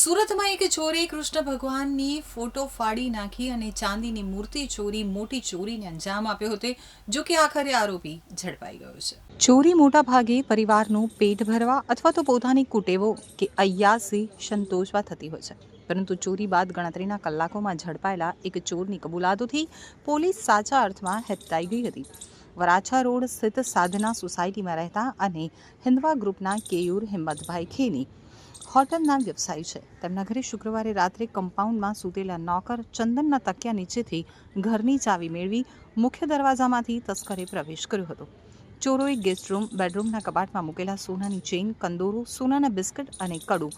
સુરતમાં એક ચોરે, કૃષ્ણ ભગવાનની ફોટો ફાડી નાખી અને ચાંદીની મૂર્તિ ચોરી, મોટી ચોરીને અંજામ આપ્યો હતો, જો કે આખરે આરોપી ઝડપાઈ ગયો છે. ચોરી મોટા ભાગે પરિવારનું પેટ ભરવા અથવા તો પોતાની કુટેવો કે અયાસી સંતોષવા થતી હોય છે. પરંતુ ચોરી બાદ ગણતરીના કલાકોમાં ઝડપાયેલા એક ચોરની કબૂલાતોથી પોલીસ સાચા અર્થમાં હેપતાઈ ગઈ હતી. વરાછા રોડ સ્થિત સાધના સોસાયટીમાં રહેતા અને હિન્દવા ગ્રુપના કેયુર હિંમતભાઈ ખેની હોટલના વ્યવસાયી છે. તેમના ઘરે શુક્રવારે રાત્રે કમ્પાઉન્ડમાં સૂતેલા નોકર ચંદનના તકિયા નીચેથી ઘરની ચાવી મેળવી મુખ્ય દરવાજામાંથી તસ્કરે પ્રવેશ કર્યો હતો. ચોરોએ ગેસ્ટ રૂમ, બેડરૂમના કબાટમાં મૂકેલા સોનાની ચેઇન, કંદોરો, સોનાના બિસ્કટ અને કડું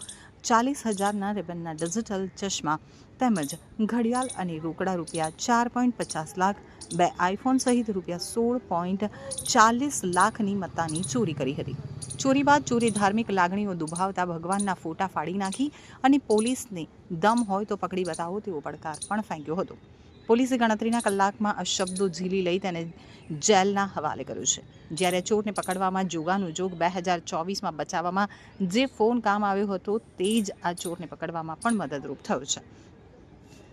ચાલીસ હજારના રિબનના ડિજિટલ ચશ્મા તેમજ ઘડિયાળ અને રોકડા રૂપિયા ચાર પોઈન્ટ પચાસ લાખ, બે આઈફોન સહિત રૂપિયા સોળ પોઈન્ટ ચાલીસ લાખની મત્તાની ચોરી કરી હતી. ચોરી બાદ ચોરી ધાર્મિક લાગણીઓ દુભાવતા ભગવાનના ફોટા ફાડી નાખી અને પોલીસને દમ હોય તો પકડી બતાવો તેવો પડકાર પણ ફેંક્યો હતો. પોલીસે ગણતરીના કલાકમાં આ શબ્દો ઝીલી લઈ તેને જેલના હવાલે કર્યો છે. જ્યારે ચોરને પકડવામાં જોગાનું જોગ બે હજાર ચોવીસમાં બચાવવામાં જે ફોન કામ આવ્યો હતો તે જ આ ચોરને પકડવામાં પણ મદદરૂપ થયો છે.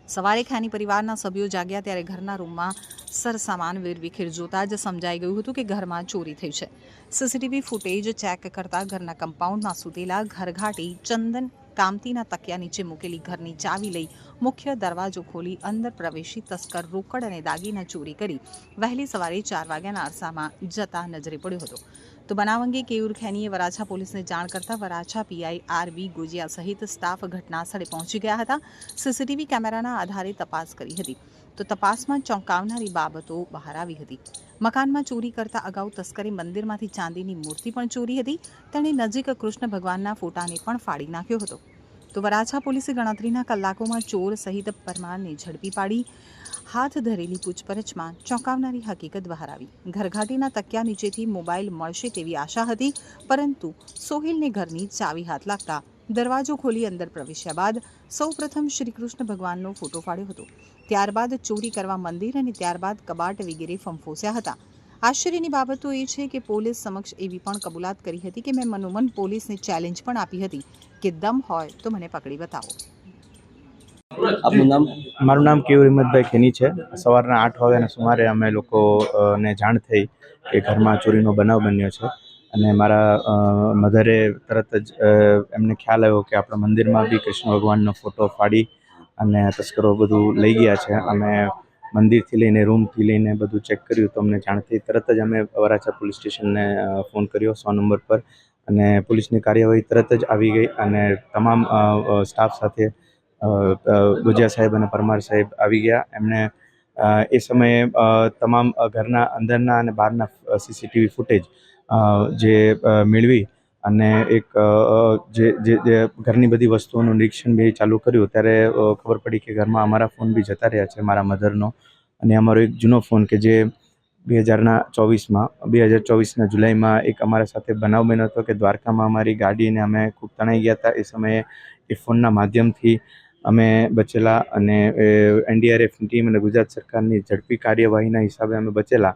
સવારે ખાની પરિવારના સભ્યો જાગ્યા ત્યારે ઘરના રૂમમાં સરસામાન વેરવિખેર જોતા જ સમજાઈ ગયું હતું કે ઘરમાં ચોરી થઈ છે. સીસીટીવી ફૂટેજ ચેક કરતા ઘરના કમ્પાઉન્ડમાં સૂતેલા ઘરઘાટી ચંદન કામતીના તકિયા નીચે મૂકેલી ઘરની ચાવી લઈ મુખ્ય દરવાજો ખોલી અંદર પ્રવેશી તસ્કર રોકડ અને દાગીના ચોરી કરી વહેલી સવારે ચાર વાગ્યાના અરસામાં જતા નજરે પડ્યો હતો. તો બનાવ અંગે કેયુર ખેનીએ વરાછા પોલીસને જાણ કરતા વરાછા પીઆઈ આરવી ગોજિયા સહિત સ્ટાફ ઘટના સ્થળે પહોંચી ગયા હતા. સીસીટીવી કેમેરાના આધારે તપાસ કરી હતી. તો તપાસમાં ચોંકાવનારી બાબતો બહાર આવી હતી. મકાનમાં ચોરી કરતા અગાઉ તસ્કરે મંદિરમાંથી ચાંદીની મૂર્તિ પણ ચોરી હતી. તેણે નજીક કૃષ્ણ ભગવાનના ફોટાને પણ ફાડી નાખ્યો હતો. તો વરાછા પોલીસે ગણતરીના કલાકોમાં ચોર સહિત પરમારને ઝડપી પાડી, હાથ ધરેલી પૂછપરછમાં ચોંકાવનારી હકીકત બહાર આવી. ઘરઘાટીના તકિયા નીચેથી મોબાઈલ મળશે તેવી આશા હતી, પરંતુ સોહિલને ઘરની ચાવી હાથ લાગતા દરવાજો ખોલી અંદર પ્રવેશ્યા બાદ સૌપ્રથમ શ્રી કૃષ્ણ ભગવાનનો ફોટો ફાડ્યો હતો. ત્યારબાદ ચોરી કરવા મંદિર અને ત્યારબાદ કબાટ વગેરે ફંફોસ્યા હતા. આશ્ચર્યની બાબત તો એ છે કે પોલીસ સમક્ષ એવી પણ કબૂલાત કરી હતી કે મેં મનોમન પોલીસને ચેલેન્જ પણ આપી હતી કે દમ હોય તો મને પકડી બતાવો. આપનું નામ? મારું નામ કેવું હિંમતભાઈ ખેની છે. સવારના આઠ વાગ્યાના સુમારે અમે લોકો ને જાણ થઈ કે ઘરમાં ચોરીનો બનાવ બન્યો છે અને મારા મધરે તરત જ એમને ખ્યાલ આવ્યો કે આપણા મંદિરમાં બી કૃષ્ણ ભગવાનનો ફોટો ફાડી અને તસ્કરો બધું લઈ ગયા છે. અમે મંદિરથી લઈને રૂમથી લઈને બધું ચેક કર્યું તો અમને જાણ તરત જ અમે વરાછા પોલીસ સ્ટેશનને ફોન કર્યો સો નંબર પર અને પોલીસની કાર્યવાહી તરત જ આવી ગઈ અને તમામ સ્ટાફ સાથે ગુજિયા સાહેબ અને પરમાર સાહેબ આવી ગયા. એમણે એ સમયે તમામ ઘરના અંદરના અને બહારના સીસીટીવી ફૂટેજ જે મેળવી અને એક જે જે ઘરની બધી વસ્તુઓનું નિરીક્ષણ બી ચાલુ કર્યું, ત્યારે ખબર પડી કે ઘરમાં અમારા ફોન બી જતા રહ્યા છે, મારા મધરનો. અને અમારો એક જૂનો ફોન કે જે બે હજારના ચોવીસમાં, બે હજાર ચોવીસના જુલાઈમાં એક અમારા સાથે બનાવ બન્યો હતો કે દ્વારકામાં અમારી ગાડીને અમે ખૂબ તણાઈ ગયા હતા. એ સમયે એ ફોનના માધ્યમથી અમે બચેલા અને એનડીઆરએફની ટીમ અને ગુજરાત સરકારની ઝડપી કાર્યવાહીના હિસાબે અમે બચેલા.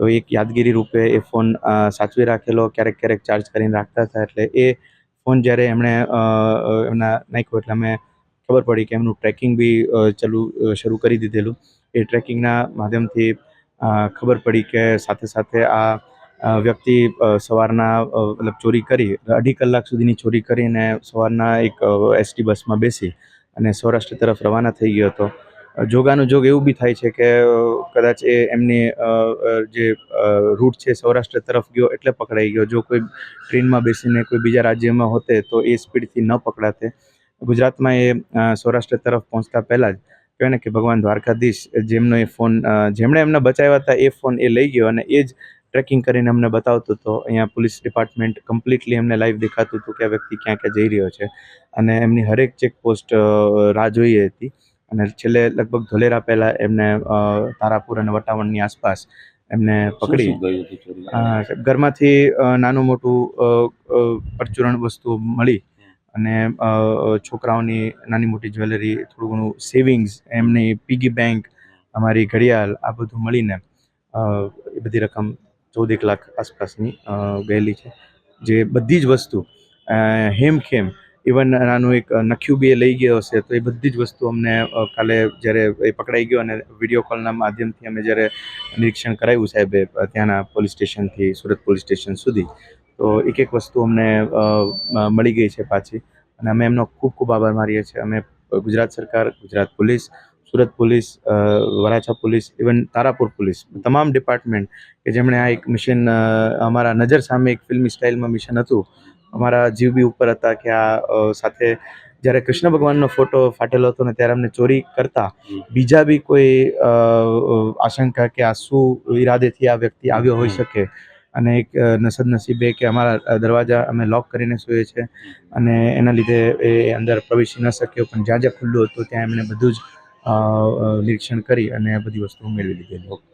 તો એક યાદગીરી રૂપે એ ફોન સાચવી રાખેલો, ક્યારેક ક્યારેક ચાર્જ કરીને રાખતા હતા. એટલે એ ફોન જ્યારે એમણે એમના નાખ્યો એટલે અમે ખબર પડી કે એમનું ટ્રેકિંગ બી ચાલુ શરૂ કરી દીધેલું. એ ટ્રેકિંગના માધ્યમથી ખબર પડી કે સાથે સાથે આ વ્યક્તિ સવારના મતલબ ચોરી કરી, અઢી કલાક સુધીની ચોરી કરીને સવારના એક એસટી બસમાં બેસી અને સૌરાષ્ટ્ર તરફ રવાના થઈ ગયો હતો. અ, જોગાનું જોગ એવું બી થાય છે કે કદાચ એ એમની જે રૂટ છે સૌરાષ્ટ્ર તરફ ગયો એટલે પકડાઈ ગયો. જો કોઈ ટ્રેનમાં બેસીને કોઈ બીજા રાજ્યમાં હોતે તો એ સ્પીડથી ન પકડાતે. ગુજરાતમાં એ સૌરાષ્ટ્ર તરફ પહોંચતા પહેલાં જ કહેવાય ને કે ભગવાન દ્વારકાધીશ જેમનો એ ફોન જેમણે એમને બચાવ્યા હતા એ ફોન એ લઈ ગયો અને એ જ ટ્રેકિંગ કરીને અમને બતાવતો હતો. અહીંયા પોલીસ ડિપાર્ટમેન્ટ કમ્પ્લીટલી એમને લાઈવ દેખાતું હતું કે આ વ્યક્તિ ક્યાં ક્યાં જઈ રહ્યો છે. અને એમની હરેક ચેકપોસ્ટ રાહ જોઈએ હતી. અને છેલ્લે લગભગ ધોલેરા પહેલાં એમને તારાપુર અને વટાવણની આસપાસ એમને પકડી. ઘરમાંથી નાનું મોટું પ્રચુરણ અ, પરચુરણ વસ્તુ મળી અને છોકરાઓની નાની મોટી જ્વેલરી થોડું ઘણું સેવિંગ્સ એમની પીગી બેંક અમારી ઘડિયાળ આ બધું મળીને એ બધી રકમ ચૌદેક લાખ આસપાસની ગયેલી છે. જે બધી જ વસ્તુ હેમખેમ ઇવન નાનું એક નખ્યું બી એ લઈ ગયો હશે, તો એ બધી જ વસ્તુ અમને કાલે જ્યારે એ પકડાઈ ગયો અને વીડિયો કોલના માધ્યમથી અમે જ્યારે નિરીક્ષણ કરાવ્યું સાહેબે ત્યાંના પોલીસ સ્ટેશનથી સુરત પોલીસ સ્ટેશન સુધી, તો એક એક વસ્તુ અમને મળી ગઈ છે પાછી. અને અમે એમનો ખૂબ ખૂબ આભાર માનીએ છીએ. અમે ગુજરાત સરકાર, Gujarat police Surat police Varachha police even Tarapur police તમામ ડિપાર્ટમેન્ટ કે જેમણે આ એક મિશન અમારા નજર સામે એક ફિલ્મી સ્ટાઇલમાં મિશન હતું અમારા જીવ બી ઉપર હતા કે આ સાથે જ્યારે કૃષ્ણ ભગવાનનો ફોટો ફાટેલો હતો ને ત્યારે અમને ચોરી કરતા બીજા બી કોઈ આશંકા કે આ શું ઈરાદેથી આ વ્યક્તિ આવ્યો હોઈ શકે? અને એક નસીબે કે અમારા દરવાજા અમે લોક કરીને સૂઈએ છીએ અને એના લીધે એ અંદર પ્રવેશી ન શક્યો પણ જ્યાં જ્યાં ખુલ્લું હતું ત્યાં એમણે બધું જ નિરીક્ષણ કરી અને બધી વસ્તુઓ મેળવી લીધેલી